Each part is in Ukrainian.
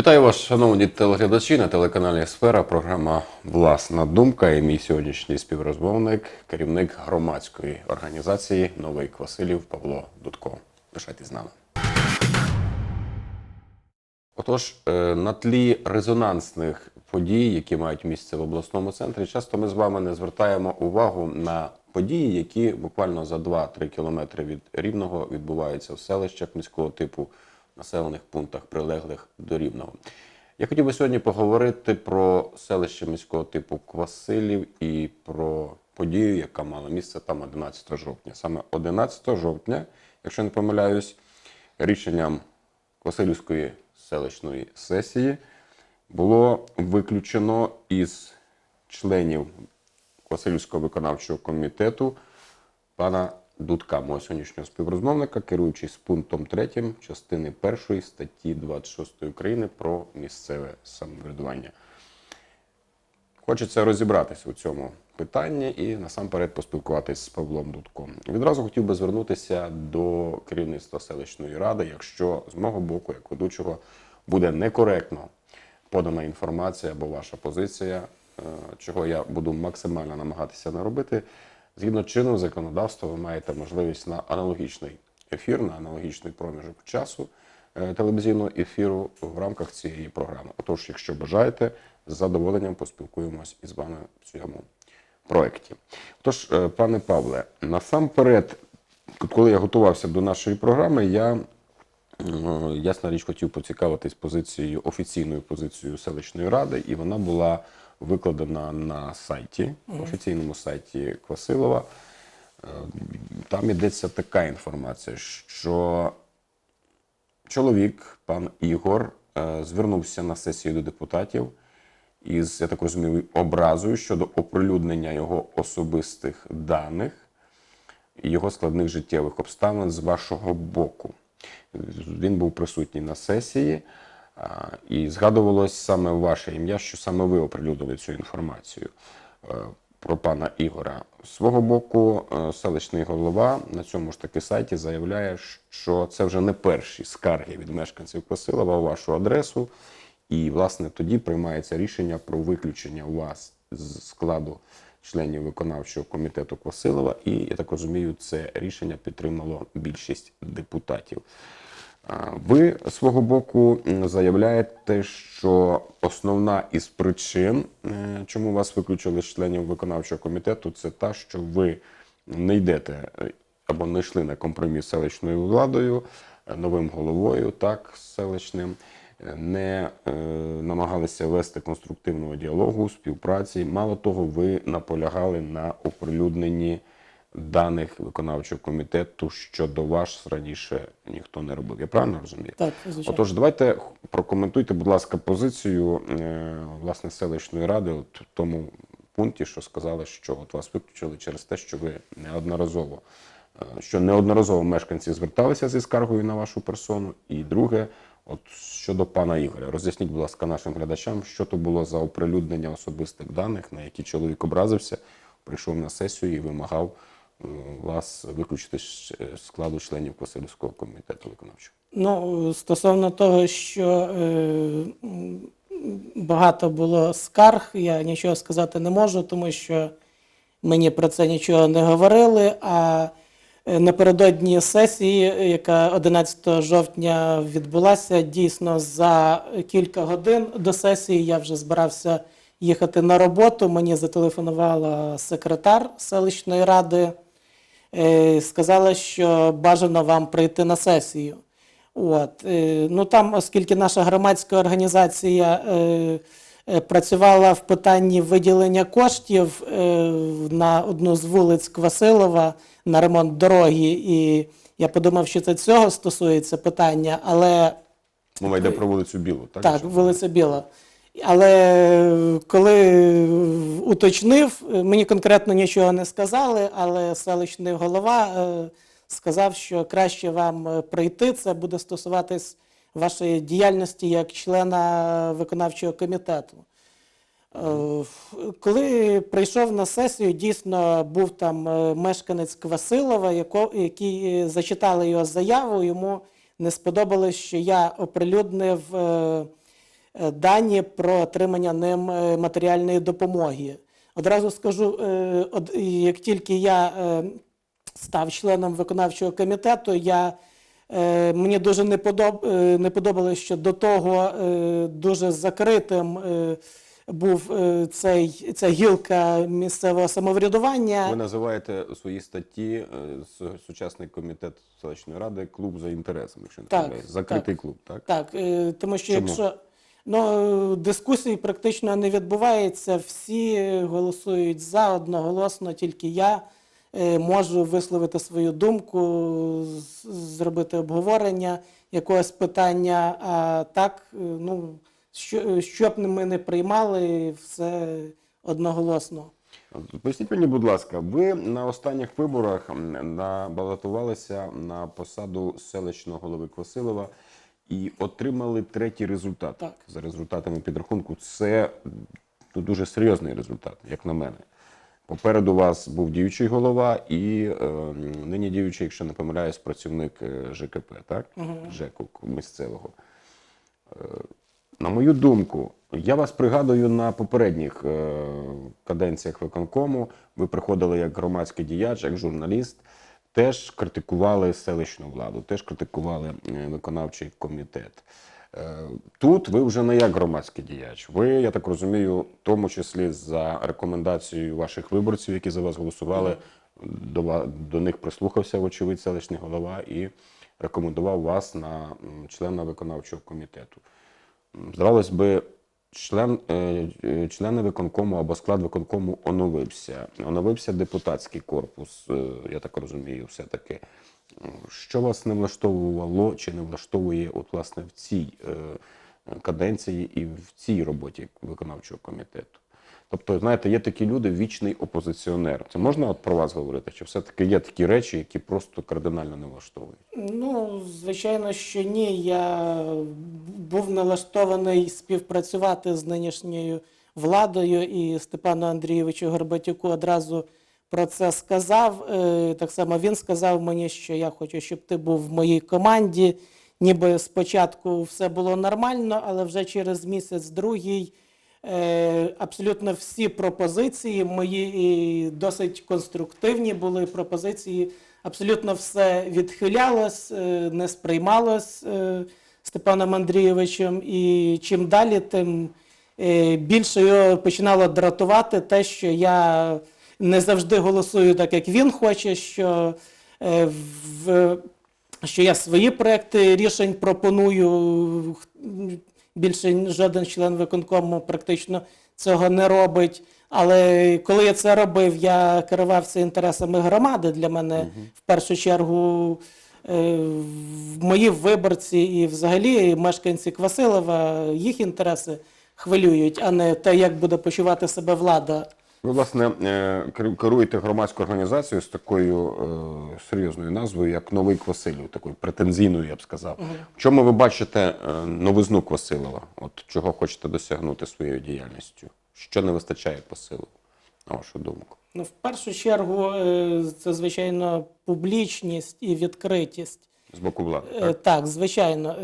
Вітаю вас, шановні телеглядачі на телеканалі Сфера. Програма Власна думка. І мій сьогоднішній співрозмовник, керівник громадської організації Новий Квасилів Павло Дудко. Лишайтесь з нами. Отож, е, на тлі резонансних подій, які мають місце в обласному центрі, часто ми з вами не звертаємо увагу на події, які буквально за 2-3 кілометри від Рівного відбуваються в селищах міського типу, населених пунктах, прилеглих до Рівного. Я хотів би сьогодні поговорити про селище міського типу Квасилів і про подію, яка мала місце там 11 жовтня. Саме 11 жовтня, якщо не помиляюсь, рішенням Квасилівської селищної сесії було виключено із членів Квасилівського виконавчого комітету пана Дудка, мого сьогоднішнього співрозмовника, керуючись пунктом 3 частини 1 статті 26 України про місцеве самоврядування. Хочеться розібратися у цьому питанні і насамперед поспілкуватися з Павлом Дудком. Відразу хотів би звернутися до керівництва селищної ради, якщо з мого боку, як ведучого, буде некоректно подана інформація або ваша позиція, е, чого я буду максимально намагатися не робити. Згідно чинного законодавства, ви маєте можливість на аналогічний ефір, на аналогічний проміжок часу е, телевізійного ефіру в рамках цієї програми. Отож, якщо бажаєте, з задоволенням поспілкуємось із вами в цьому проєкті. Отож, е, пане Павле, насамперед, коли я готувався до нашої програми, я е, ясна річ хотів поцікавитись позицією, офіційною позицією селищної ради, і вона була викладена на сайті, офіційному сайті Квасилова. Е, Там йдеться така інформація, що чоловік, пан Ігор, е, звернувся на сесію до депутатів із, я так розумію, образою щодо оприлюднення його особистих даних і його складних життєвих обставин з вашого боку. Він був присутній на сесії, і згадувалось саме ваше ім'я, що саме ви оприлюднили цю інформацію е, про пана Ігора. Свого боку, е, селищний голова на цьому ж таки сайті заявляє, що це вже не перші скарги від мешканців Косилова у вашу адресу. І, власне, тоді приймається рішення про виключення вас з складу членів виконавчого комітету Квасилова. І я так розумію, це рішення підтримало більшість депутатів. Ви свого боку заявляєте, що основна із причин, е, чому вас виключили з членів виконавчого комітету, це та, що ви не йдете е, або не йшли на компроміс з селищною владою, е, новим головою, так, селищним, не е, намагалися вести конструктивного діалогу, співпраці. Мало того, ви наполягали на оприлюдненні даних виконавчого комітету щодо вас раніше ніхто не робив. Я правильно розумію? Так, звичайно. Отож, давайте прокоментуйте, будь ласка, позицію е, власне селищної ради от в тому пункті, що сказали, що от вас виключили через те, що ви неодноразово, е, що неодноразово мешканці зверталися зі скаргою на вашу персону. І друге, от щодо пана Ігоря, роз'ясніть, будь ласка, нашим глядачам, що то було за оприлюднення особистих даних, на які чоловік образився, прийшов на сесію і вимагав вас виключити з е, складу членів Квасилівського комітету виконавчого. Ну, стосовно того, що е, багато було скарг, я нічого сказати не можу, тому що мені про це нічого не говорили. А е, напередодні сесії, яка 11 жовтня відбулася, дійсно за кілька годин до сесії я вже збирався їхати на роботу. Мені зателефонувала секретар селищної ради. Е, сказала, що бажано вам прийти на сесію. От. е, Ну там, оскільки наша громадська організація е, працювала в питанні виділення коштів на одну з вулиць Квасилова на ремонт дороги, і я подумав, що це цього стосується питання, але Мова йде про вулицю Білу, так? так, вулиця Біла. Але коли уточнив, мені конкретно нічого не сказали, але селищний голова е, сказав, що краще вам е, прийти. Це буде стосуватись вашої діяльності як члена виконавчого комітету. Е, Коли прийшов на сесію, дійсно був там мешканець Квасилова, який зачитали його заяву. Йому не сподобалось, що я оприлюднив дані про отримання ним е, матеріальної допомоги. Одразу скажу, е, як тільки я е, став членом виконавчого комітету, я, е, мені дуже не, подоб, е, не подобалося, що до того е, дуже закритим е, був е, цей, ця гілка місцевого самоврядування. Ви називаєте у своїй статті е, сучасний комітет селищної ради клуб за інтересами, якщо не Так, помиляюсь. закритий клуб, так? Так, е, тому що Чому? якщо ну, дискусій практично не відбувається, всі голосують за одноголосно, тільки я е, можу висловити свою думку, зробити обговорення якогось питання. А так, е, ну, що, що б ми не приймали, все одноголосно. Поясніть мені, будь ласка, ви на останніх виборах балотувалися на посаду селищного голови Квасилова і отримали третій результат. Так. За результатами підрахунку, це ну, дуже серйозний результат, як на мене. Попереду вас був діючий голова і е, нині діючий, якщо не помиляюсь, працівник е, ЖКП, так? ЖЕКу місцевого. На мою думку, я вас пригадую на попередніх е, каденціях виконкому. Ви приходили як громадський діяч, як журналіст, теж критикували селищну владу, теж критикували е, виконавчий комітет. Е, Тут ви вже не як громадський діяч. Ви, я так розумію, в тому числі за рекомендацією ваших виборців, які за вас голосували, до, до них прислухався, вочевидь, селищний голова і рекомендував вас на члена виконавчого комітету. Здавалось би, член, е, е, члени виконкому або склад виконкому оновився. Оновився депутатський корпус, е, я так розумію, все-таки. Що вас не влаштовувало чи не влаштовує от, власне, в цій каденції і в цій роботі виконавчого комітету? Тобто, знаєте, є такі люди, вічний опозиціонер. Це можна от про вас говорити? Чи все-таки є такі речі, які просто кардинально не влаштовують? Ну, звичайно, що ні. Я був налаштований співпрацювати з нинішньою владою і Степану Андрійовичу Горбатюку одразу про це сказав. Е, Так само він сказав мені, що я хочу, щоб ти був в моїй команді. Ніби спочатку все було нормально, але вже через місяць другий Абсолютно всі пропозиції мої досить конструктивні були пропозиції. Абсолютно все відхилялось, е, не сприймалось е, Степаном Андрійовичем. І чим далі, тим е, більше його починало дратувати те, що я не завжди голосую так, як він хоче, що е, в що я свої проекти рішень пропоную. Більше жоден член виконкому практично цього не робить. Але коли я це робив, я керувався інтересами громади. Для мене в першу чергу е, мої виборці і взагалі мешканці Квасилова їх інтереси хвилюють, а не те, як буде почувати себе влада. Ви, власне, е, керуєте громадською організацією з такою е, серйозною назвою, як Новий Квасилів, такою претензійною, я б сказав. В чому ви бачите е, новизну Квасилова? От чого хочете досягнути своєю діяльністю? Що не вистачає Квасилову, на вашу думку? Ну, в першу чергу, е, це звичайно публічність і відкритість. З боку влади, так? Так, звичайно.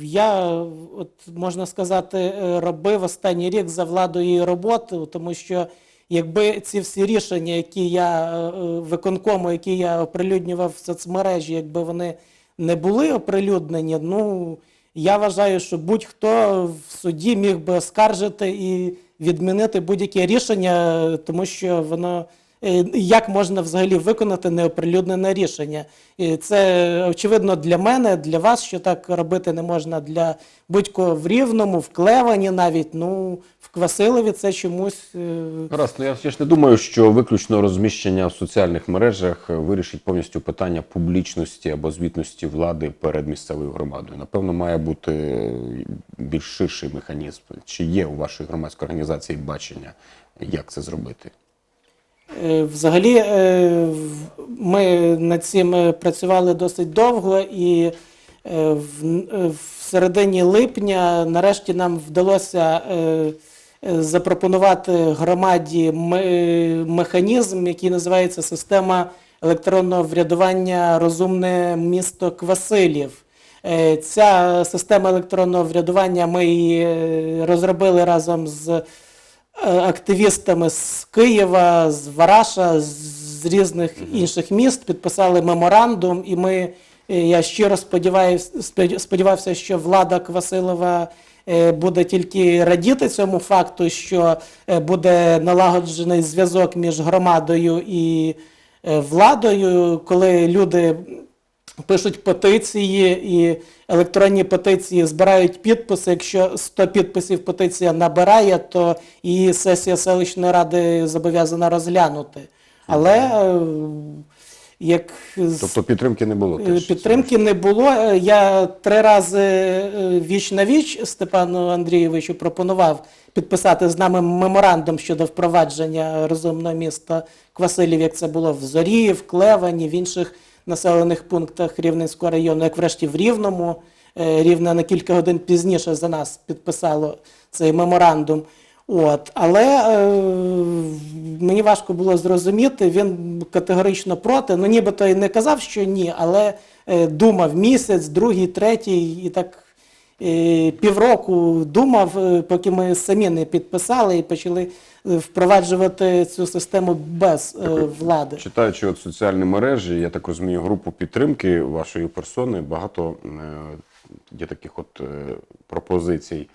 Я, от можна сказати, робив останній рік за владою і роботу, тому що якби ці всі рішення, які я е, е, виконкому, які я оприлюднював в соцмережі, якби вони не були оприлюднені, ну я вважаю, що будь-хто в суді міг би оскаржити і відмінити будь-яке рішення, тому що воно. Е, Як можна взагалі виконати неоприлюднене рішення? І це очевидно для мене, для вас, що так робити не можна для будь-кого в Рівному, в Клевані навіть. Ну, в Квасилові це чомусь. е, Гаразд, ну я, ж не думаю, що виключно розміщення в соціальних мережах вирішить повністю питання публічності або звітності влади перед місцевою громадою. Напевно, має бути більш ширший механізм. Чи є у вашої громадської організації бачення, як це зробити? Е, Взагалі, е, ми над цим е, працювали досить довго, і в, середині липня нарешті нам вдалося запропонувати громаді механізм, який називається система електронного врядування Розумне місто Квасилів. Ця система електронного врядування ми її розробили разом з активістами з Києва, з Вараша, з різних інших міст, підписали меморандум, і ми, е, я щиро сподіваюся, сподівався, що влада Квасилова е, буде тільки радіти цьому факту, що е, буде налагоджений зв'язок між громадою і е, владою, коли люди пишуть петиції і електронні петиції збирають підписи. Якщо 100 підписів петиція набирає, то її сесія селищної ради зобов'язана розглянути. Але е, як Тобто підтримки не було. Е, теж. Підтримки не було. Е, Я три рази е, віч на віч Степану Андрійовичу пропонував підписати з нами меморандум щодо впровадження розумного міста Квасилів, як це було в Зорі, в Клевані, в інших населених пунктах Рівненського району, як врешті в Рівному. Е, Рівне на кілька годин пізніше за нас підписало цей меморандум. От, але е, мені важко було зрозуміти, він категорично проти. Ну, нібито й не казав, що ні, але е, думав місяць, другий, третій, і так півроку думав, е, поки ми самі не підписали і почали е, впроваджувати цю систему без так, влади. Читаючи от соціальні мережі, я так розумію, групу підтримки вашої персони, багато е, є таких от е, пропозицій.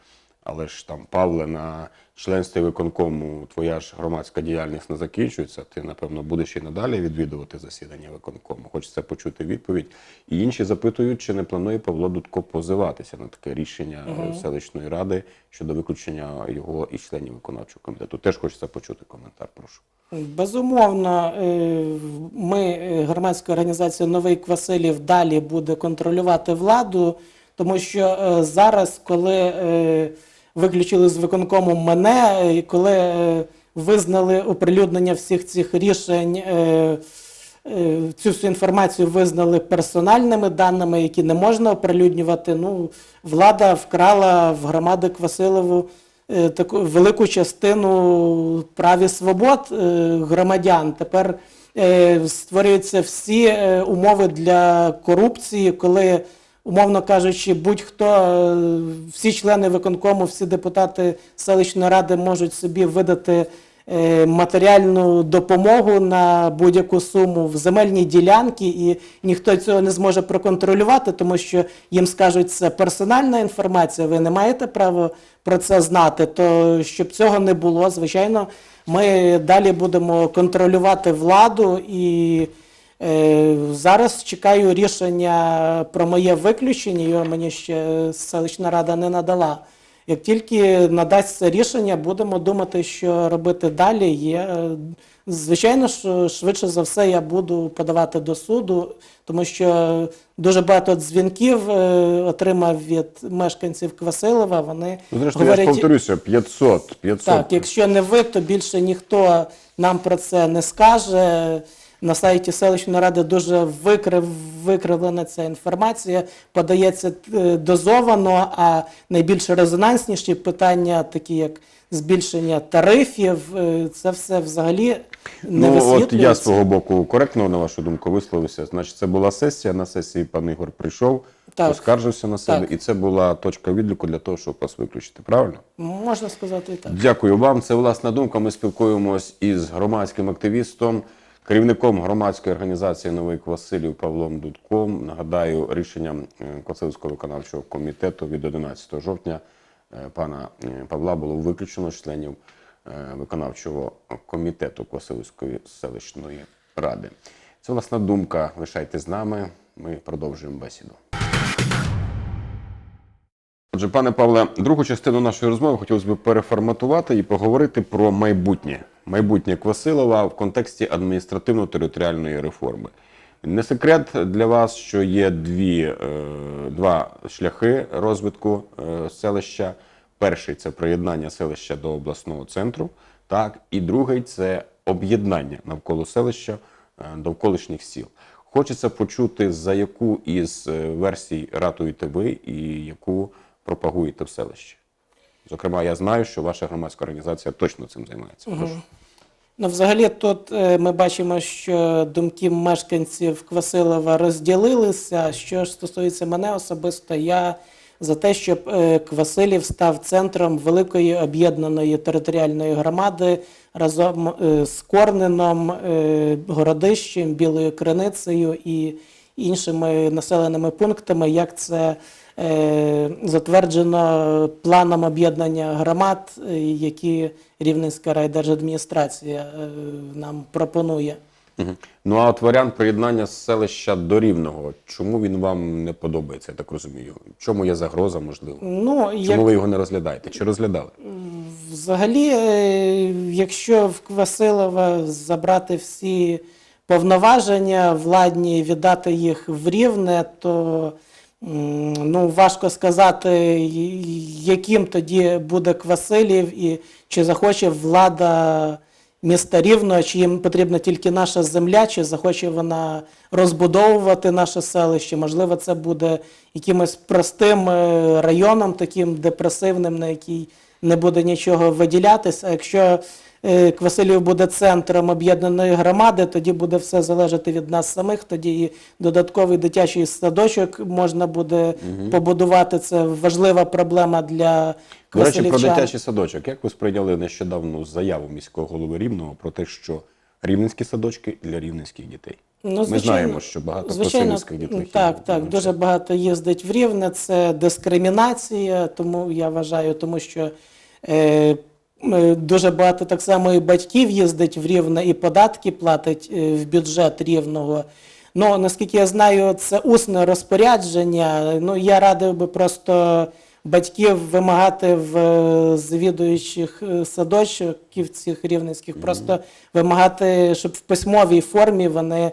Але ж там, Павле, на членстві виконкому твоя ж громадська діяльність не закінчується. Ти, напевно, будеш і надалі відвідувати засідання виконкому. Хочеться почути відповідь. І інші запитують, чи не планує Павло Дудко позиватися на таке рішення е, селищної ради щодо виключення його із членів виконавчого комітету. Теж хочеться почути коментар. Прошу. Безумовно, е, ми, е, громадська організація Новий Квасилів, далі буде контролювати владу, тому що е, зараз, коли виключили з виконкому мене, і коли е, визнали оприлюднення всіх цих рішень, е, е, цю всю інформацію визнали персональними даними, які не можна оприлюднювати. Ну, влада вкрала в громади Квасилову таку велику частину прав і свобод громадян. Тепер створюються всі умови для корупції, коли, умовно кажучи, будь-хто, е, всі члени виконкому, всі депутати селищної ради можуть собі видати е, матеріальну допомогу на будь-яку суму в земельні ділянки, і ніхто цього не зможе проконтролювати, тому що їм скажуть, це персональна інформація, ви не маєте права про це знати. То щоб цього не було, звичайно, ми далі будемо контролювати владу і. Е, Зараз чекаю рішення про моє виключення, його мені ще селищна рада не надала. Як тільки надасть це рішення, будемо думати, що робити далі. Є, е, звичайно, що швидше за все я буду подавати до суду, тому що дуже багато дзвінків е, отримав від мешканців Квасилова. Вони Ну, зрештою, я ж повторюся, 500, 500. так, якщо не ви, то більше ніхто нам про це не скаже. На сайті селищної ради дуже викрив, викривлена ця інформація, подається е, дозовано, а найбільш резонансніші питання, такі як збільшення тарифів, е, це все взагалі не Ну, от я з свого боку коректно, на вашу думку, висловився. Значить, це була сесія. На сесії пан Ігор прийшов, Так. поскаржився на себе, Так. і це була точка відліку для того, щоб вас виключити. Правильно? Можна сказати і так. Дякую вам. Це власна думка. Ми спілкуємось із громадським активістом, керівником громадської організації Новий Квасилів Павлом Дудком. Нагадаю, рішенням е, Квасилівського виконавчого комітету від 11 жовтня е, пана е, Павла було виключено членів виконавчого комітету Квасилівської селищної ради. Це власна думка. Лишайте з нами. Ми продовжуємо бесіду. Отже, пане Павле, другу частину нашої розмови хотілося б переформатувати і поговорити про майбутнє. Майбутнє Квасилова в контексті адміністративно-територіальної реформи. Не секрет для вас, що є дві, е, два шляхи розвитку е, селища. Перший це приєднання селища до обласного центру, так, і другий це об'єднання навколо селища е, довколишніх сіл. Хочеться почути, за яку із версій ратуєте ви і яку пропагуєте в селищі. Зокрема, я знаю, що ваша громадська організація точно цим займається. Прошу. Ну, взагалі, тут е, ми бачимо, що думки мешканців Квасилова розділилися. Що ж стосується мене особисто, я за те, щоб е, Квасилів став центром великої об'єднаної територіальної громади разом е, з Корнином, Городищем, Білою Криницею і іншими населеними пунктами, як це е, затверджено планом об'єднання громад, е, які Рівненська райдержадміністрація е, нам пропонує. Ну а от варіант приєднання селища до Рівного, чому він вам не подобається, я так розумію? Чому є загроза, можливо? Ну, як... Чому ви його не розглядаєте? Чи розглядали? Взагалі, якщо в Квасилова забрати всі повноваження владні, віддати їх в рівне, то ну, важко сказати, яким тоді буде Квасилів і чи захоче влада міста Рівного, чи їм потрібна тільки наша земля, чи захоче вона розбудовувати наше селище. Можливо, це буде якимось простим е, районом, таким депресивним, на який не буде нічого виділятись. А якщо Квасилів буде центром об'єднаної громади, тоді буде все залежати від нас самих. Тоді і додатковий дитячий садочок можна буде побудувати. Це важлива проблема для До речі, про дитячий садочок. Як ви сприйняли нещодавну заяву міського голови Рівного про те, що рівненські садочки для рівненських дітей? Ну, Ми знаємо, що багато звичайно, квасилівських дітлахів Так, так, дуже багато їздить в Рівне. Це дискримінація, тому я вважаю, тому що е, е, дуже багато так само і батьків їздить в Рівне і податки платить е, в бюджет Рівного. Ну, наскільки я знаю, це усне розпорядження. Ну, я радив би просто батьків вимагати в е, завідуючих е, садочків цих рівненських, просто вимагати, щоб в письмовій формі вони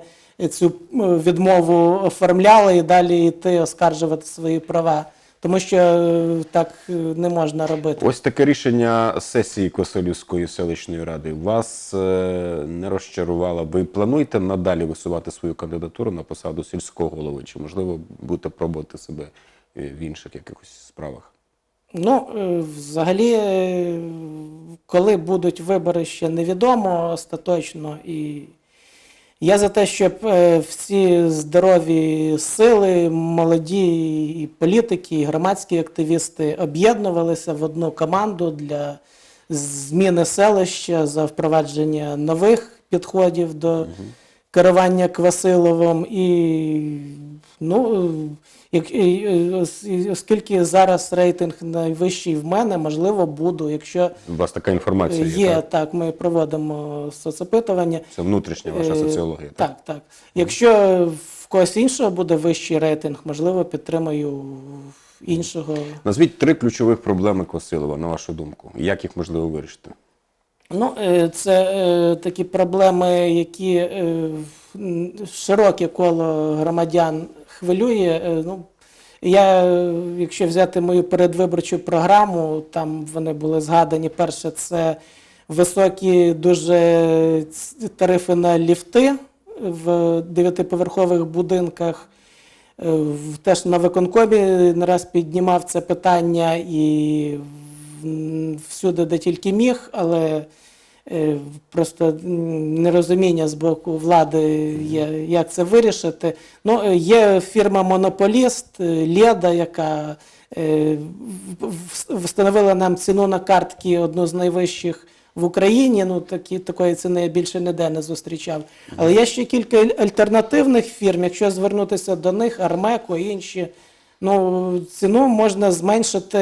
цю е, відмову оформляли і далі йти оскаржувати свої права. Тому що е, так е, не можна робити. Ось таке рішення сесії Косолівської селищної ради вас е, не розчарувало. Ви плануєте надалі висувати свою кандидатуру на посаду сільського голови? Чи можливо будете пробувати себе в інших якихось справах? Ну, взагалі, коли будуть вибори, ще невідомо остаточно. І я за те, щоб е, всі здорові сили, молоді і політики, і громадські активісти об'єднувалися в одну команду для зміни селища за впровадження нових підходів до керування Квасиловим. І ну, оскільки зараз рейтинг найвищий в мене, можливо, буду. Якщо У вас така інформація є, є, так? так, ми проводимо соцопитування. Це внутрішня ваша Е, соціологія. Так? Так, так. Якщо в когось іншого буде вищий рейтинг, можливо, підтримаю іншого. Назвіть три ключових проблеми Косилова, на вашу думку. Як їх можливо вирішити? Ну, е, це е, такі проблеми, які е, широке коло громадян хвилює. Е, Ну, я, якщо взяти мою передвиборчу програму, там вони були згадані. Перше, це високі дуже тарифи на ліфти в дев'ятиповерхових будинках. Е, Теж на виконкомі не раз піднімав це питання і всюди, де тільки міг, але просто нерозуміння з боку влади є, як це вирішити. Ну, е, є фірма-монополіст е, Леда, яка е, встановила нам ціну на картки одну з найвищих в Україні. Ну, такі, такої ціни я більше ніде не зустрічав. Але є ще кілька альтернативних фірм. Якщо звернутися до них, Армеко і інші. Ну, ціну можна зменшити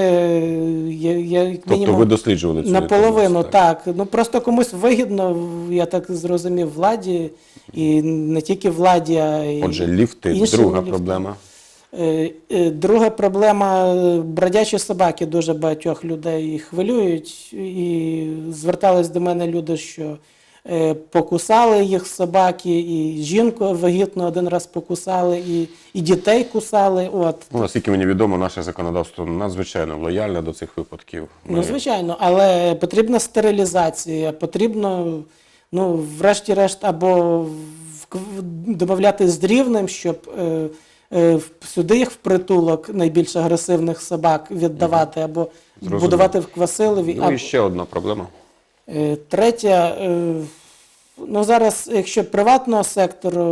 я, я, як Тобто мінімум ви досліджували цю наполовину. інформацію, Так. Ну просто комусь вигідно, я так зрозумів, владі, і не тільки владі, а й Отже, ліфти, друга ліфтам. проблема. Е, е, Друга проблема бродячі собаки дуже багатьох людей хвилюють. І звертались до мене люди, що покусали їх собаки, і жінку вагітну один раз покусали, і, і дітей кусали. От. Ну, наскільки мені відомо, наше законодавство надзвичайно лояльне до цих випадків. Ну, звичайно, але потрібна стерилізація, потрібно, ну, врешті-решт, або додати з рівнем, щоб е, е, сюди їх в притулок найбільш агресивних собак віддавати, або Зрозумів. будувати в Квасилові. Ну або, і ще одна проблема. Е, Третя, е, Ну, зараз, якщо приватного сектору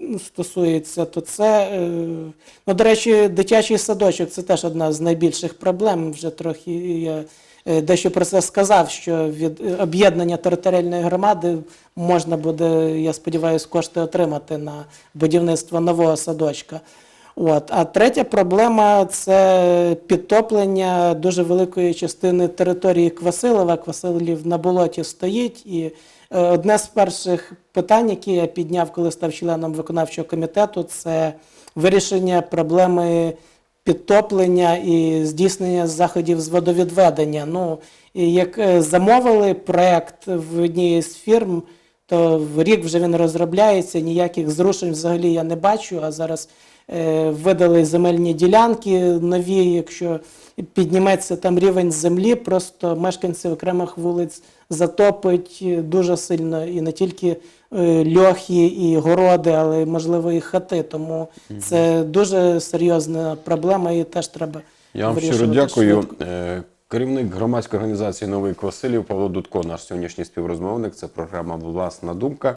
ну, стосується, то це, е, ну, до речі, дитячий садочок це теж одна з найбільших проблем. Вже трохи я дещо про це сказав, що від об'єднання територіальної громади можна буде, я сподіваюся, кошти отримати на будівництво нового садочка. От. А третя проблема це підтоплення дуже великої частини території Квасилова. Квасилів на болоті стоїть. І е, одне з перших питань, які я підняв, коли став членом виконавчого комітету, це вирішення проблеми підтоплення і здійснення заходів з водовідведення. Ну, як е, замовили проект в одній з фірм, то в рік вже він розробляється, ніяких зрушень взагалі я не бачу. А зараз е, видали земельні ділянки нові. Якщо підніметься там рівень землі, просто мешканці окремих вулиць затопить е, дуже сильно і не тільки е, льохи і городи, але можливо і хати. Тому це дуже серйозна проблема і теж треба. Я вам щиро дякую. швидко. Керівник громадської організації Новий Квасилів Павло Дудко, наш сьогоднішній співрозмовник. Це програма Власна думка.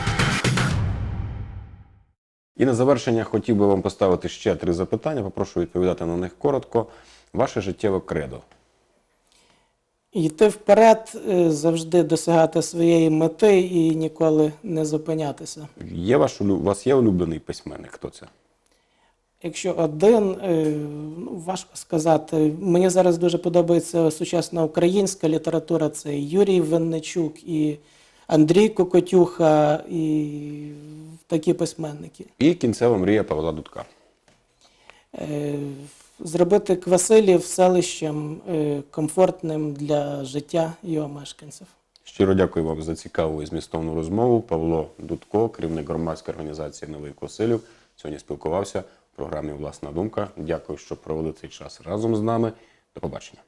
І на завершення хотів би вам поставити ще три запитання. Попрошу відповідати на них коротко. Ваше життєве кредо. Йти вперед, е, завжди досягати своєї мети і ніколи не зупинятися. Є ваш, у вас є улюблений письменник? Хто це? Якщо один, е, ну, важко сказати. Мені зараз дуже подобається сучасна українська література. Це Юрій Винничук, і Андрій Кокотюха, і такі письменники. І кінцева мрія Павла Дудка. Е, Зробити Квасилів селищем е, комфортним для життя його мешканців. Щиро дякую вам за цікаву і змістовну розмову. Павло Дудко, керівник громадської організації Новий Квасилів, сьогодні спілкувався програмі Власна думка. Дякую, що провели цей час разом з нами. До побачення.